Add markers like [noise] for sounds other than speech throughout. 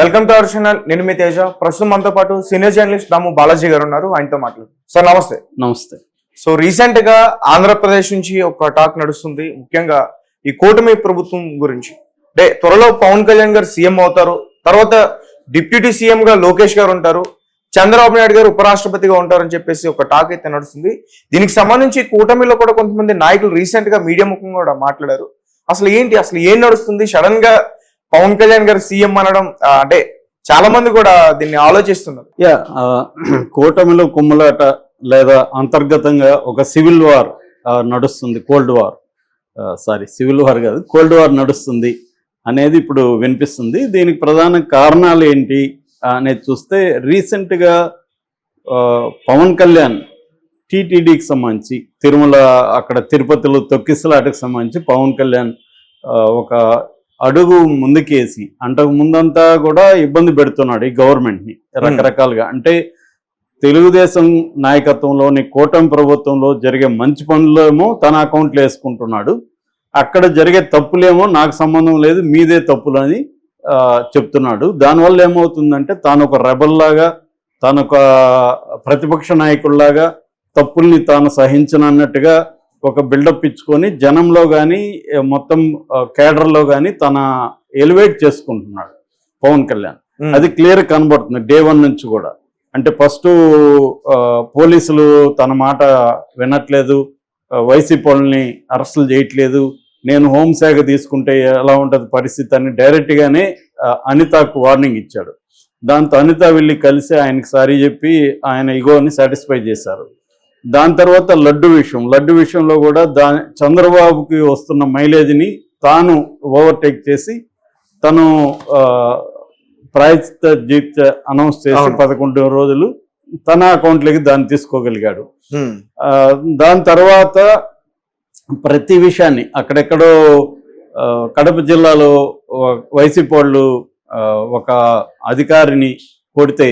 Welcome to our channel నేను మీ తేజ. ప్రస్తుతం మనతో పాటు సీనియర్ జర్నలిస్ట్ దాము బాలాజీ గారు ఉన్నారు. ఆయనతో మాట్లాడు సార్ నమస్తే. నమస్తే. సో రీసెంట్గా ఆంధ్రప్రదేశ్ నుంచి ఒక టాక్ నడుస్తుంది. ముఖ్యంగా ఈ కూటమి ప్రభుత్వం గురించి. అంటే త్వరలో పవన్ కళ్యాణ్ గారు సీఎం అవుతారు. తర్వాత డిప్యూటీ సీఎం గా లోకేష్ గారు ఉంటారు. చంద్రబాబు నాయుడు గారు ఉపరాష్ట్రపతిగా ఉంటారని చెప్పేసి ఒక టాక్ అయితే నడుస్తుంది. దీనికి సంబంధించి కూటమిలో కూడా కొంతమంది నాయకులు రీసెంట్గా మీడియా ముఖంగా కూడా మాట్లాడారు. అసలు ఏంటి? అసలు ఏం నడుస్తుంది? సడన్గా పవన్ కళ్యాణ్ గారు సీఎం అనడం అంటే చాలా మంది కూడా దీన్ని ఆలోచిస్తున్నారు. యా కూటమిలో కుమ్ములాట లేదా అంతర్గతంగా ఒక సివిల్ వార్ నడుస్తుంది cold war. Sorry civil war కాదు కోల్డ్ వార్ నడుస్తుంది అనేది ఇప్పుడు వినిపిస్తుంది. దీనికి ప్రధాన కారణాలు ఏంటి అనేది చూస్తే రీసెంట్గా పవన్ కళ్యాణ్ టీటీడీకి సంబంధించి తిరుమల అక్కడ తిరుపతిలో తొక్కిసలాటకు సంబంధించి పవన్ కళ్యాణ్ ఒక అడుగు ముందుకేసి అంతకు ముందంతా కూడా ఇబ్బంది పెడుతున్నాడు ఈ గవర్నమెంట్ని రకరకాలుగా. అంటే తెలుగుదేశం నాయకత్వంలోని కూటమి ప్రభుత్వంలో జరిగే మంచి పనులేమో తన అకౌంట్లో వేసుకుంటున్నాడు. అక్కడ జరిగే తప్పులేమో నాకు సంబంధం లేదు మీదే తప్పులు అని చెప్తున్నాడు. దానివల్ల ఏమవుతుందంటే తాను ఒక రెబల్లాగా తాను ఒక ప్రతిపక్ష నాయకుల్లాగా తప్పుల్ని తాను సహించనన్నట్టుగా ఒక బిల్డప్ ఇచ్చుకొని జనంలో కానీ మొత్తం కేడర్లో కానీ తన ఎలివేట్ చేసుకుంటున్నాడు పవన్ కళ్యాణ్. అది క్లియర్ కనబడుతుంది డే వన్ నుంచి కూడా. అంటే ఫస్ట్ పోలీసులు తన మాట వినట్లేదు వైసీపీ వాళ్ళని అరెస్టులు చేయట్లేదు నేను హోంశాఖ తీసుకుంటే ఎలా ఉంటుంది పరిస్థితి అని డైరెక్ట్గానే అనితకు వార్నింగ్ ఇచ్చాడు. దాంతో అనిత వెళ్ళి కలిసి ఆయనకి సారీ చెప్పి ఆయన ఇగోని సాటిస్ఫై చేశారు. దాని తర్వాత లడ్డు విషయం. లడ్డు విషయంలో కూడా దా చంద్రబాబుకి వస్తున్న మైలేజ్ని తాను ఓవర్టేక్ చేసి తను ప్రాయశ్చిత జీత్ అనౌన్స్ చేసి. పదకొండు రోజులు తన అకౌంట్లోకి దాన్ని తీసుకోగలిగాడు. దాని తర్వాత ప్రతి విషయాన్ని అక్కడెక్కడో కడప జిల్లాలో వైసీపీ వాళ్ళు ఒక అధికారిని కొడితే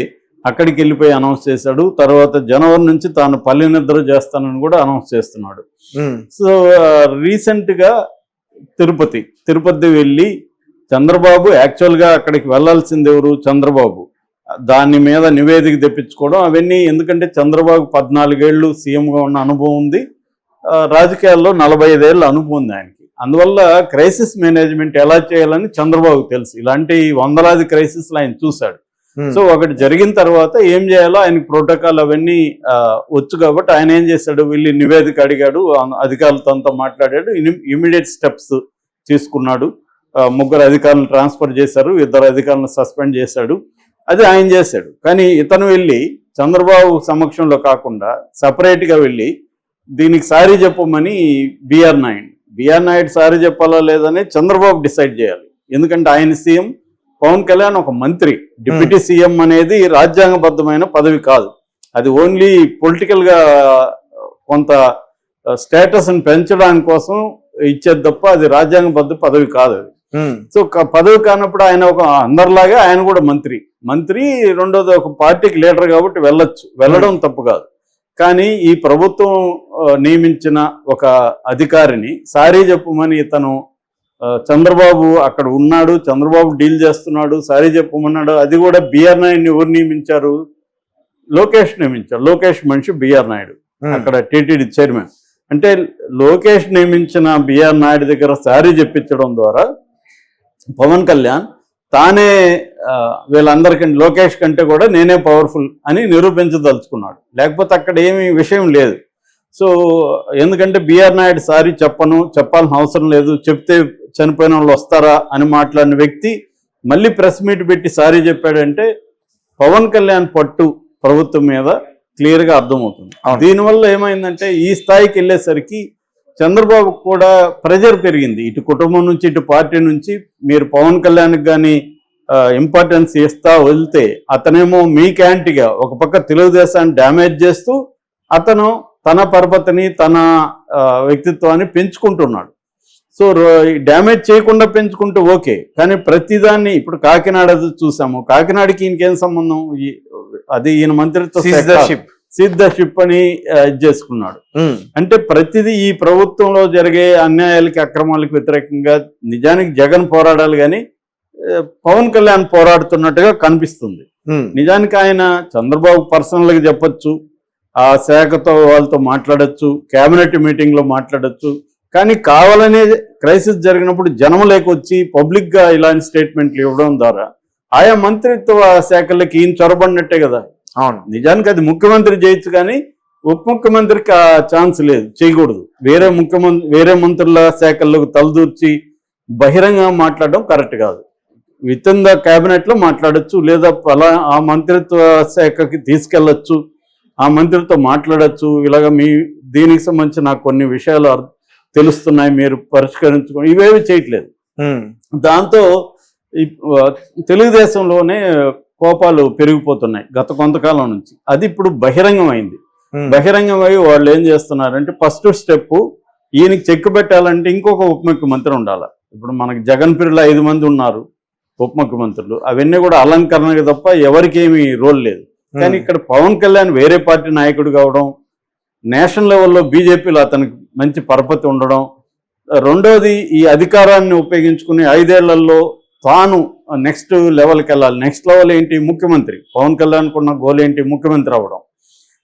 అక్కడికి వెళ్ళిపోయి అనౌన్స్ చేశాడు. తర్వాత జనవరి నుంచి తాను పల్లె నిద్ర చేస్తానని కూడా అనౌన్స్ చేస్తున్నాడు. ఉమ్. సో రీసెంట్గా తిరుపతి తిరుపతి వెళ్ళి చంద్రబాబు యాక్చువల్గా అక్కడికి వెళ్ళాల్సింది ఎవరు? చంద్రబాబు. దాని మీద నివేదిక తెప్పించుకోవడం అవన్నీ ఎందుకంటే చంద్రబాబు పద్నాలుగేళ్ళు సీఎంగా ఉన్న అనుభవం ఉంది. రాజకీయాల్లో నలభై ఐదేళ్ళ అనుభవం ఉంది ఆయనకి. అందువల్ల క్రైసిస్ మేనేజ్మెంట్ ఎలా చేయాలని చంద్రబాబు తెలుసు. ఇలాంటి వందలాది క్రైసిస్లు ఆయన చూశాడు. Hmm. సో ఒకటి జరిగిన తర్వాత ఏం చేయాలో ఆయన ప్రోటోకాల్ అవన్నీ వచ్చు కాబట్టి ఆయన ఏం చేశాడు? వీళ్ళు నివేదిక అడిగాడు అధికారులతో అంతా మాట్లాడాడు ఇమీడియట్ స్టెప్స్ తీసుకున్నాడు. ముగ్గురు అధికారులను ట్రాన్స్ఫర్ చేశారు ఇద్దరు అధికారులను సస్పెండ్ చేశాడు. అది ఆయన చేశాడు. కానీ ఇతను వెళ్ళి చంద్రబాబు సమక్షంలో కాకుండా సపరేట్గా వెళ్ళి దీనికి సారీ చెప్పమని BR Naidu. BR Naidu sorry చెప్పాలా లేదని చంద్రబాబు డిసైడ్ చేయాలి. ఎందుకంటే ఆయన సీఎం పవన్ కళ్యాణ్ ఒక మంత్రి డిప్యూటీ సీఎం అనేది రాజ్యాంగబద్ధమైన పదవి కాదు. అది ఓన్లీ పొలిటికల్గా కొంత స్టేటస్ని పెంచడానికి కోసం ఇచ్చేది తప్ప అది రాజ్యాంగబద్ధ పదవి కాదు అది. సో పదవి కానప్పుడు ఆయన ఒక అందరిలాగా ఆయన కూడా మంత్రి. మంత్రి రెండోది ఒక పార్టీకి లీడర్ కాబట్టి వెళ్ళొచ్చు. వెళ్ళడం తప్పు కాదు. కానీ ఈ ప్రభుత్వం నియమించిన ఒక అధికారిని సారీ చెప్పమని ఇతను ఆ, చంద్రబాబు అక్కడ ఉన్నాడు చంద్రబాబు డీల్ చేస్తున్నాడు సారీ చెప్పమన్నాడు అది కూడా బిఆర్ నాయుడిని ఎవరు నియమించారు? లోకేష్ నియమించారు. లోకేష్ మనిషి బిఆర్ నాయుడు. అక్కడ టీటీడీ చైర్మన్. అంటే లోకేష్ నియమించిన బిఆర్ నాయుడు దగ్గర సారీ చెప్పించడం ద్వారా పవన్ కళ్యాణ్ తానే వీళ్ళందరికంటే లోకేష్ కంటే కూడా నేనే పవర్ఫుల్ అని నిరూపించదలుచుకున్నాడు. లేకపోతే అక్కడ ఏమీ విషయం లేదు. సో ఎందుకంటే బిఆర్ నాయుడు సారీ చెప్పను చెప్పాల్సిన అవసరం లేదు చెప్తే చనిపోయిన వాళ్ళు వస్తారా అని మాట్లాడిన వ్యక్తి మళ్ళీ ప్రెస్ మీట్ పెట్టి సారీ చెప్పాడంటే పవన్ కళ్యాణ్ పట్టు ప్రభుత్వం మీద క్లియర్గా అర్థమవుతుంది. దీనివల్ల ఏమైందంటే ఈ స్థాయికి వెళ్ళేసరికి చంద్రబాబు కూడా ప్రెజర్ పెరిగింది. ఇటు కుటుంబం నుంచి ఇటు పార్టీ నుంచి మీరు పవన్ కళ్యాణ్కి కానీ ఇంపార్టెన్స్ ఇస్తా వెళ్తే అతనేమో మీ క్యాంటీగా ఒక పక్క తెలుగుదేశాన్ని డ్యామేజ్ చేస్తూ అతను తన పరపతిని తన వ్యక్తిత్వాన్ని పెంచుకుంటున్నాడు. సో డ్యామేజ్ చేయకుండా పెంచుకుంటే ఓకే కానీ ప్రతిదాన్ని ఇప్పుడు కాకినాడ చూసాము. కాకినాడకి ఈయనకేం సంబంధం? అది ఈయన మంత్రిత్వ Seize the ship. సిద్ధ షిప్ అని చేసుకున్నాడు. ఉమ్. అంటే ప్రతిదీ ఈ ప్రభుత్వంలో జరిగే అన్యాయాలకి అక్రమాలకు వ్యతిరేకంగా నిజానికి జగన్ పోరాడాలి కానీ పవన్ కళ్యాణ్ పోరాడుతున్నట్టుగా కనిపిస్తుంది. ఉమ్, నిజానికి ఆయన చంద్రబాబు పర్సనల్గా చెప్పొచ్చు ఆ శాఖతో వాళ్ళతో మాట్లాడొచ్చు కేబినెట్ మీటింగ్లో మాట్లాడొచ్చు కానీ కావాలనే క్రైసిస్ జరిగినప్పుడు జనం లేకొచ్చి పబ్లిక్గా ఇలాంటి స్టేట్మెంట్లు ఇవ్వడం ద్వారా ఆయా మంత్రిత్వ శాఖలకి ఈయన చొరబడినట్టే కదా. అవును. నిజానికి అది ముఖ్యమంత్రి చేయొచ్చు కానీ ఉప ముఖ్యమంత్రికి ఆ ఛాన్స్ లేదు చేయకూడదు. వేరే ముఖ్యమంత్రి వేరే మంత్రుల శాఖల్లోకి తలదూర్చి బహిరంగ మాట్లాడడం కరెక్ట్ కాదు. విత్ ఇన్ ద క్యాబినెట్లో మాట్లాడొచ్చు లేదా అలా ఆ మంత్రిత్వ శాఖకి తీసుకెళ్ళొచ్చు ఆ మంత్రితో మాట్లాడొచ్చు. ఇలాగ మీ దీనికి సంబంధించి నాకు కొన్ని విషయాలు తెలుస్తున్నాయి మీరు పరిష్కరించుకోండి ఇవేవి చేయట్లేదు. దాంతో తెలుగుదేశంలోనే కోపాలు పెరిగిపోతున్నాయి గత కొంతకాలం నుంచి. అది ఇప్పుడు బహిరంగం అయింది ఉమ్, బహిరంగమై వాళ్ళు ఏం చేస్తున్నారంటే ఫస్ట్ స్టెప్ ఈయనకి చెక్ పెట్టాలంటే ఇంకొక ఉప ముఖ్యమంత్రి ఉండాలి. ఇప్పుడు మనకి జగన్ పిల్లలు ఐదు మంది ఉన్నారు ఉప ముఖ్యమంత్రులు. అవన్నీ కూడా అలంకరణకి తప్ప ఎవరికి ఏమి రోల్ లేదు. కానీ ఇక్కడ పవన్ కళ్యాణ్ వేరే పార్టీ నాయకుడు కావడం నేషనల్ లెవెల్లో బీజేపీలో అతనికి మంచి పరపతి ఉండడం. రెండోది ఈ అధికారాన్ని ఉపయోగించుకుని ఐదేళ్ళలో తాను నెక్స్ట్ లెవెల్కి వెళ్ళాలి. నెక్స్ట్ లెవెల్ ఏంటి? ముఖ్యమంత్రి. పవన్ కళ్యాణ్ కున్న గోల్ ఏంటి? ముఖ్యమంత్రి అవ్వడం.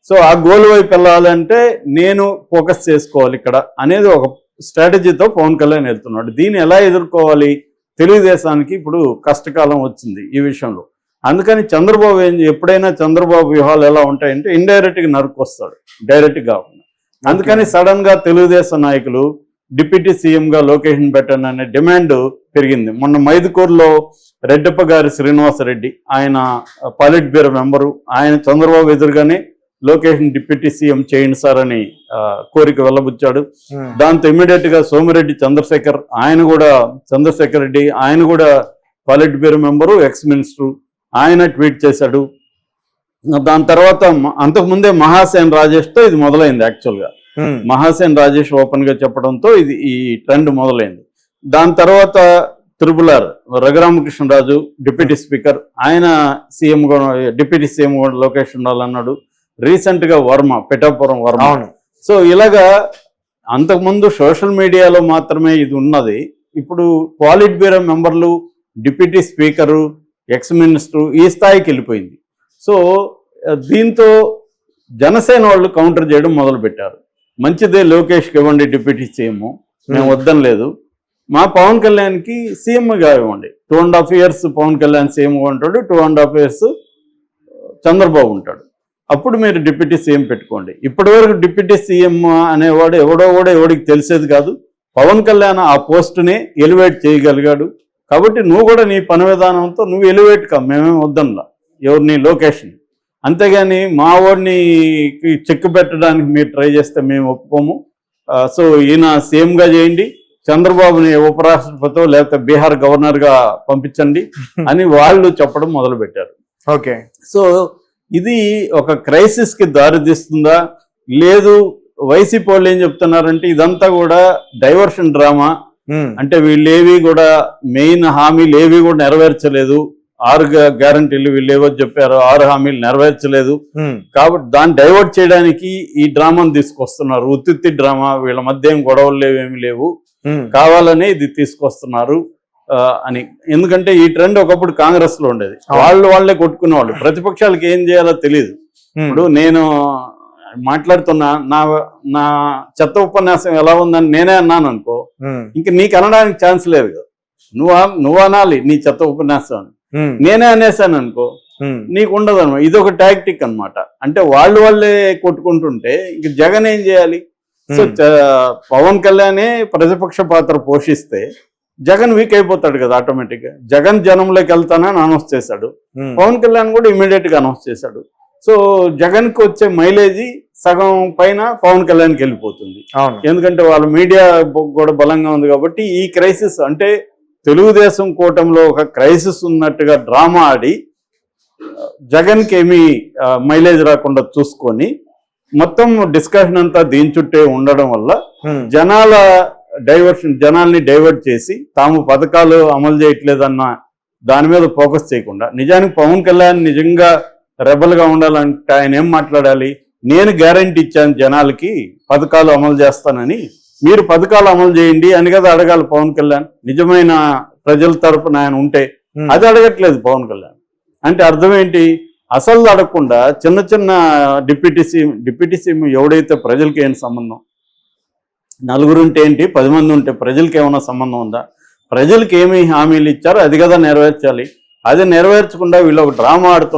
సో ఆ గోల్ వైపు వెళ్ళాలంటే నేను ఫోకస్ చేసుకోవాలి ఇక్కడ అనేది ఒక స్ట్రాటజీతో పవన్ కళ్యాణ్ వెళ్తున్నాడు. దీన్ని ఎలా ఎదుర్కోవాలి? తెలుగుదేశానికి ఇప్పుడు కష్టకాలం వచ్చింది ఈ విషయంలో. అందుకని చంద్రబాబు ఏం ఎప్పుడైనా చంద్రబాబు వ్యూహాలు ఎలా ఉంటాయంటే ఇండైరెక్ట్గా నరుకొస్తాడు డైరెక్ట్గా కాకుండా అందుకని సడన్గా తెలుగుదేశం నాయకులు డిప్యూటీ సీఎం గా లొకేషన్ పెట్టండి అనే డిమాండ్ పెరిగింది. మొన్న మైదుకూరులో రెడ్డప్ప గారి శ్రీనివాసరెడ్డి ఆయన పాలిట్ బ్యూరో మెంబరు ఆయన చంద్రబాబు ఎదురుగానే లొకేషన్ డిప్యూటీ సీఎం చేయండి సార్ అని కోరిక వెళ్ళబుచ్చాడు. ఉమ్, దాంతో ఇమీడియట్గా సోమిరెడ్డి చంద్రశేఖర్ ఆయన కూడా చంద్రశేఖర్ రెడ్డి ఆయన కూడా politburo member ex minister ఆయన ట్వీట్ చేశాడు. దాని తర్వాత అంతకుముందే మహాసేన్ రాజేష్తో ఇది మొదలైంది యాక్చువల్గా మహాసేన్ రాజేష్ ఓపెన్గా చెప్పడంతో ఇది ఈ ట్రెండ్ మొదలైంది. దాని తర్వాత triple R Raghuramakrishnaraju deputy speaker ఆయన సీఎం కూడా డిప్యూటీ సీఎం కూడా లోకేష్ ఉండాలన్నాడు. రీసెంట్గా వర్మ పిఠాపురం వర్మ. సో ఇలాగా అంతకుముందు సోషల్ మీడియాలో మాత్రమే ఇది ఉన్నది. ఇప్పుడు పాలిట్ బ్యూరో మెంబర్లు డిప్యూటీ స్పీకరు ఎక్స్ మినిస్టర్ ఈ స్థాయికి వెళ్ళిపోయింది. సో దీంతో జనసేన వాళ్ళు కౌంటర్ చేయడం మొదలు పెట్టారు మంచిదే లోకేష్కి ఇవ్వండి డిప్యూటీ సీఎం. మేము వద్దని లేదు. మా పవన్ కళ్యాణ్కి సీఎంగా ఇవ్వండి. Two and half years Pawan Kalyan CM ఉంటాడు two and half years Chandrababu ఉంటాడు. అప్పుడు మీరు డిప్యూటీ సీఎం పెట్టుకోండి. ఇప్పటివరకు డిప్యూటీ సీఎం అనేవాడు ఎవడో కూడా ఎవడికి తెలిసేది కాదు. పవన్ కళ్యాణ్ ఆ పోస్టుని ఎలివేట్ చేయగలిగాడు. కాబట్టి నువ్వు కూడా నీ పని విధానంతో నువ్వు ఎలివేట్ కా మేమేం వద్దనులా ఎవరిని లొకేషన్ అంతేగాని మా వాడిని చెక్ పెట్టడానికి మీరు ట్రై చేస్తే మేము ఒప్పుకోము. సో ఈయన సీఎంగా చేయండి చంద్రబాబుని ఉపరాష్ట్రపతితో లేకపోతే బీహార్ గవర్నర్గా పంపించండి [laughs] అని వాళ్ళు చెప్పడం మొదలు పెట్టారు. ఓకే. సో ఇది ఒక క్రైసిస్కి దారితీస్తుందా లేదు వైసీపీ వాళ్ళు ఏం చెప్తున్నారంటే ఇదంతా కూడా డైవర్షన్ డ్రామా. అంటే వీళ్ళేవి కూడా మెయిన్ హామీలు ఏవి కూడా నెరవేర్చలేదు. ఆరు గ్యారంటీలు వీళ్ళు ఏవో చెప్పారు ఆరు హామీలు నెరవేర్చలేదు. కాబట్టి దాన్ని డైవర్ట్ చేయడానికి ఈ డ్రామాను తీసుకొస్తున్నారు. ఉత్తిత్తి డ్రామా వీళ్ళ మధ్య ఏం గొడవలు లేవు ఏమి లేవు. కావాలనే ఇది తీసుకొస్తున్నారు అని. ఎందుకంటే ఈ ట్రెండ్ ఒకప్పుడు కాంగ్రెస్లో ఉండేది వాళ్ళు వాళ్ళే కొట్టుకునేవాళ్ళు ప్రతిపక్షాలకు ఏం చేయాలో తెలియదు ఇప్పుడు నేను మాట్లాడుతున్నా నా నా చెత్త ఉపన్యాసం ఎలా ఉందని నేనే అన్నాను అనుకో ఇంక నీకు అనడానికి ఛాన్స్ లేదు. కదా నువ్వు నువ్వు అనాలి నీ చెత్త ఉపన్యాసం అని నేనే అనేసాను అనుకో నీకు ఉండదు అనమాట ఇది ఒక టాక్టిక్ అన్నమాట. అంటే వాళ్ళు వాళ్ళే కొట్టుకుంటుంటే ఇంక జగన్ ఏం చేయాలి? సో పవన్ కళ్యాణే ప్రతిపక్ష పాత్ర పోషిస్తే జగన్ వీక్ అయిపోతాడు కదా ఆటోమేటిక్గా. జగన్ జనంలోకి వెళ్తానని అనౌన్స్ చేశాడు. పవన్ కళ్యాణ్ కూడా ఇమీడియట్గా అనౌన్స్ చేశాడు. సో జగన్కి వచ్చే మైలేజీ సగం పైన పవన్ కళ్యాణ్కి వెళ్ళిపోతుంది. ఎందుకంటే వాళ్ళ మీడియా కూడా బలంగా ఉంది కాబట్టి ఈ క్రైసిస్ అంటే తెలుగుదేశం కూటమిలో ఒక క్రైసిస్ ఉన్నట్టుగా డ్రామా ఆడి జగన్కి ఏమీ మైలేజ్ రాకుండా చూసుకొని మొత్తం డిస్కషన్ అంతా దీని చుట్టే ఉండడం వల్ల జనాల డైవర్షన్ జనాల్ని డైవర్ట్ చేసి తాము పథకాలు అమలు చేయట్లేదన్న దాని మీద ఫోకస్ చేయకుండా నిజానికి పవన్ కళ్యాణ్ నిజంగా రెబల్గా ఉండాలంటే ఆయన ఏం మాట్లాడాలి? నేను గ్యారంటీ ఇచ్చాను జనాలకి పథకాలు అమలు చేస్తానని మీరు పథకాలు అమలు చేయండి అని కదా అడగాలి పవన్ కళ్యాణ్. నిజమైన ప్రజల తరపున ఆయన ఉంటే. అది అడగట్లేదు పవన్ కళ్యాణ్. అంటే అర్థం ఏంటి అసలు అడగకుండా చిన్న చిన్న డిప్యూటీ సీఎం డిప్యూటీ సీఎం ఎవడైతే ప్రజలకి ఏం సంబంధం? నలుగురు ఉంటే ఏంటి? పది మంది ఉంటే ప్రజలకి ఏమైనా సంబంధం ఉందా? ప్రజలకి ఏమి హామీలు ఇచ్చారో? అది కదా నెరవేర్చాలి. అది నెరవేర్చకుండా వీళ్ళు ఒక డ్రామా ఆడుతున్నారు.